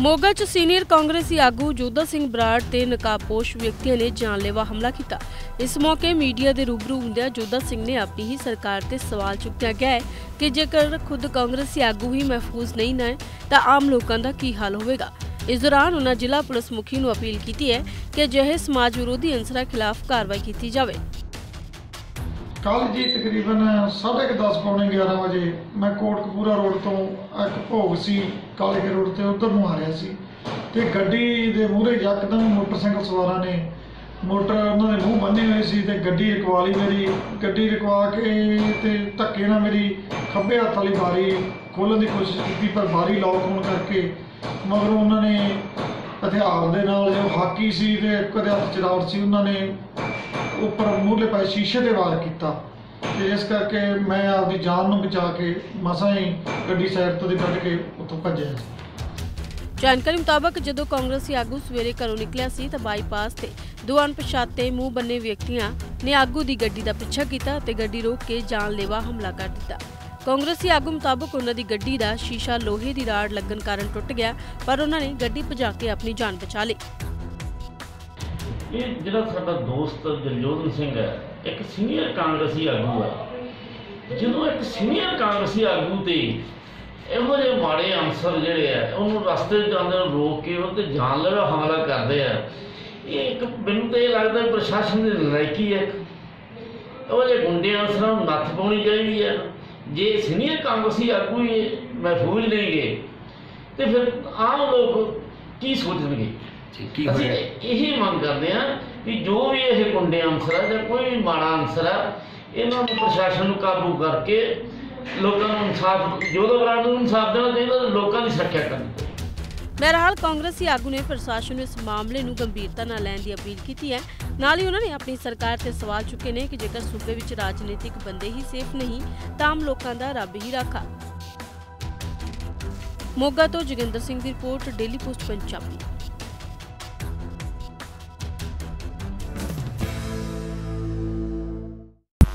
ਮੋਗਾ 'ਚ ਸੀਨੀਅਰ ਕਾਂਗਰਸੀ ਆਗੂ ਜੋਧਾ ਸਿੰਘ ਬਰਾੜ ਤੇ ਨਕਾਬਪੋਸ਼ ਵਿਅਕਤੀਆਂ ਨੇ ਜਾਨਲੇਵਾ ਹਮਲਾ ਕੀਤਾ। ਇਸ ਮੌਕੇ ਮੀਡੀਆ ਦੇ ਰੂਬਰੂ ਹੁੰਦਿਆਂ ਜੋਧਾ ਸਿੰਘ ਨੇ ਆਪਣੀ ਹੀ ਸਰਕਾਰ ਤੇ ਸਵਾਲ ਚੁੱਕਿਆ ਗਿਆ ਹੈ ਕਿ ਜੇਕਰ ਖੁਦ ਕਾਂਗਰਸੀ ਆਗੂ ਹੀ ਮਹਿਫੂਜ਼ ਨਹੀਂ ਨਾ ਤਾਂ ਆਮ ਲੋਕਾਂ ਦਾ ਕੀ ਹਾਲ ਹੋਵੇਗਾ? ਇਸ ਦੌਰਾਨ ਉਹਨਾਂ ਜ਼ਿਲ੍ਹਾ ਪੁਲਿਸ ਮੁਖੀ ਨੂੰ ਅਪੀਲ ਕੀਤੀ ਹੈ ਕਿ ਅਜਿਹੇ ਸਮਾਜ ਵਿਰੋਧੀ ਅੰਸਰਾਂ ਖਿਲਾਫ ਕਾਰਵਾਈ ਕੀਤੀ ਜਾਵੇ। ਕੱਲ ਜੀ ਤਕਰੀਬਨ 10:30 ਪੌਣੇ 11 ਵਜੇ ਮੈਂ ਕੋਟਕਪੂਰਾ ਰੋਡ ਤੋਂ ਇੱਕ ਭੋਗ ਸੀ ਕਾਲੇ ਕੇ ਰੋਡ ਤੇ ਉਧਰ ਨੂੰ ਆ ਰਿਹਾ ਸੀ। ਤੇ ਗੱਡੀ ਦੇ ਮੂਹਰੇ ਯਕਦਮ ਮੋਟਰਸਾਈਕਲ ਸਵਾਰਾਂ ਨੇ ਮੋਟਰ ਉਹਨਾਂ ਦੇ ਮੂੰਹ ਬੰਨੇ ਹੋਏ ਸੀ ਤੇ ਗੱਡੀ ਰਕਵਾ ਲਈ ਮੇਰੀ। ਗੱਡੀ ਰਕਵਾ ਕੇ ਤੇ ਧੱਕੇ ਨਾਲ ਮੇਰੀ ਖੱਬੇ ਹੱਥ ਵਾਲੀ ਬਾਰੀ ਖੋਲ੍ਹਣ ਦੀ ਕੋਸ਼ਿਸ਼ ਕੀਤੀ, ਪਰ ਬਾਰੀ ਲੌਕ ਹੋਣ ਕਰਕੇ ਮਗਰੋਂ ਉਹਨਾਂ ਨੇ ਹਥਿਆਰ ਦੇ ਨਾਲ ਜੋ ਹਾਕੀ ਸੀ ਤੇ ਇੱਕ ਦੇ ਹੱਥ ਚਰਾਵਟ ਸੀ, ਉਹਨਾਂ ਨੇ ਉੱਪਰ ਮੂਹਰੇ ਪਏ ਸ਼ੀਸ਼ੇ ਤੇ ਵਾਰ ਕੀਤਾ ਤੇ ਇਸ ਕਰਕੇ ਮੈਂ ਆਪਦੀ ਜਾਨ ਨੂੰ ਬਚਾ ਕੇ ਮਸਾਂ ਹੀ ਗੱਡੀ ਸਾਈਡ ਤੋਂ ਦੀ ਕੱਢ ਕੇ ਉੱਥੋਂ ਭੱਜਿਆ। ਜਾਣਕਾਰੀ ਮੁਤਾਬਕ ਜਦੋਂ ਕਾਂਗਰਸੀ ਆਗੂ ਸਵੇਰੇ ਘਰੋਂ ਨਿਕਲਿਆ ਸੀ ਤਾਂ ਬਾਈਪਾਸ ਤੇ ਦੋ ਅਣਪਛਾਤੇ ਮੂੰਹ ਬੰਨੇ ਵਿਅਕਤੀਆਂ ਨੇ ਆਗੂ ਦੀ ਗੱਡੀ ਦਾ ਪਿੱਛਾ ਕੀਤਾ ਤੇ ਗੱਡੀ ਰੋਕ ਕੇ ਜਾਨਲੇਵਾ ਹਮਲਾ ਕਰ ਦਿੱਤਾ। ਕਾਂਗਰਸੀ ਆਗੂ ਮੁਤਾਬਕ ਉਹਨਾਂ ਦੀ ਗੱਡੀ ਦਾ ਸ਼ੀਸ਼ਾ ਲੋਹੇ ਦੀ ਰਾੜ ਲੱਗਣ ਕਾਰਨ ਟੁੱਟ ਗਿਆ, ਪਰ ਉਹਨਾਂ ਨੇ ਗੱਡੀ ਭਜਾ ਕੇ ਆਪਣੀ ਜਾਨ ਬਚਾ ਲਈ। ਇਹ ਜਿਹੜਾ ਸਾਡਾ ਦੋਸਤ ਜਲਜੋਧਨ ਸਿੰਘ ਹੈ, ਇੱਕ ਸੀਨੀਅਰ ਕਾਂਗਰਸੀ ਆਗੂ ਹੈ। ਜਦੋਂ ਇੱਕ ਸੀਨੀਅਰ ਕਾਂਗਰਸੀ ਆਗੂ ਤੇ ਇਹੋ ਜਿਹੇ ਮਾੜੇ ਅਨਸਰ ਜਿਹੜੇ ਆ ਉਹਨੂੰ ਰਸਤੇ ਜਾਂਦੇ ਨੂੰ ਰੋਕ ਕੇ ਉਹ ਤੇ ਜਾਨਲੇਵਾ ਹਮਲਾ ਕਰਦੇ ਆ, ਇਹ ਇੱਕ ਮੈਨੂੰ ਤਾਂ ਇਹ ਲੱਗਦਾ ਪ੍ਰਸ਼ਾਸਨ ਦੀ ਨਲਾਇਕੀ ਹੈ। ਉਹ ਜੇ ਗੁੰਡੇ ਅਨਸਰਾਂ ਨੂੰ ਨੱਥ ਪਾਉਣੀ ਚਾਹੀਦੀ ਹੈ। ਜੇ ਸੀਨੀਅਰ ਕਾਂਗਰਸੀ ਆਗੂ ਹੀ ਮਹਿਫੂਜ਼ ਨਹੀਂ ਗਏ ਤੇ ਫਿਰ ਆਮ ਲੋਕ ਕੀ ਸੋਚਣਗੇ? ਕੀ ਹੋਇਆ? ਇਹੀ ਮੰਗ ਕਰਦੇ ਹਾਂ ਕਿ ਜੋ ਵੀ ਇਹ ਗੁੰਡੇ ਅਨਸਰ ਆ ਜਾਂ ਕੋਈ ਵੀ ਮਾੜਾ ਅਨਸਰ ਆ ਇਹਨਾਂ ਨੂੰ ਪ੍ਰਸ਼ਾਸਨ ਨੂੰ ਕਾਬੂ ਕਰਕੇ ਲੋਕਾਂ ਨੂੰ ਇਨਸਾਫ ਜੋਧਾ ਬਰਾੜ ਨੂੰ ਇਨਸਾਫ ਦੇਣਾ ਚਾਹੀਦਾ ਲੋਕਾਂ ਦੀ ਸੁਰੱਖਿਆ ਕਰਨੀ ਬਹਰਹਾਲ ਕਾਂਗਰਸੀ ਆਗੂ ਨੇ ਪ੍ਰਸ਼ਾਸਨ ਨੂੰ ਇਸ ਮਾਮਲੇ ਨੂੰ ਗੰਭੀਰਤਾ ਨਾਲ ਲੈਣ ਦੀ ਅਪੀਲ ਕੀਤੀ ਹੈ। ਨਾਲ ਹੀ ਉਹਨਾਂ ਨੇ ਆਪਣੀ ਸਰਕਾਰ ਤੇ ਸਵਾਲ ਚੁੱਕੇ ਨੇ ਕਿ ਜੇਕਰ ਸੂਬੇ ਵਿੱਚ ਰਾਜਨੀਤਿਕ ਬੰਦੇ ਹੀ ਸੇਫ ਨਹੀਂ ਤਾਂ ਆਮ ਲੋਕਾਂ ਦਾ ਰੱਬ ਹੀ ਰਾਖਾ। ਮੋਗਾ ਤੋਂ ਜੋਗਿੰਦਰ ਸਿੰਘ ਦੀ ਰਿਪੋਰਟ ਡੇਲੀ ਪੋਸਟ ਪੰਜਾਬੀ।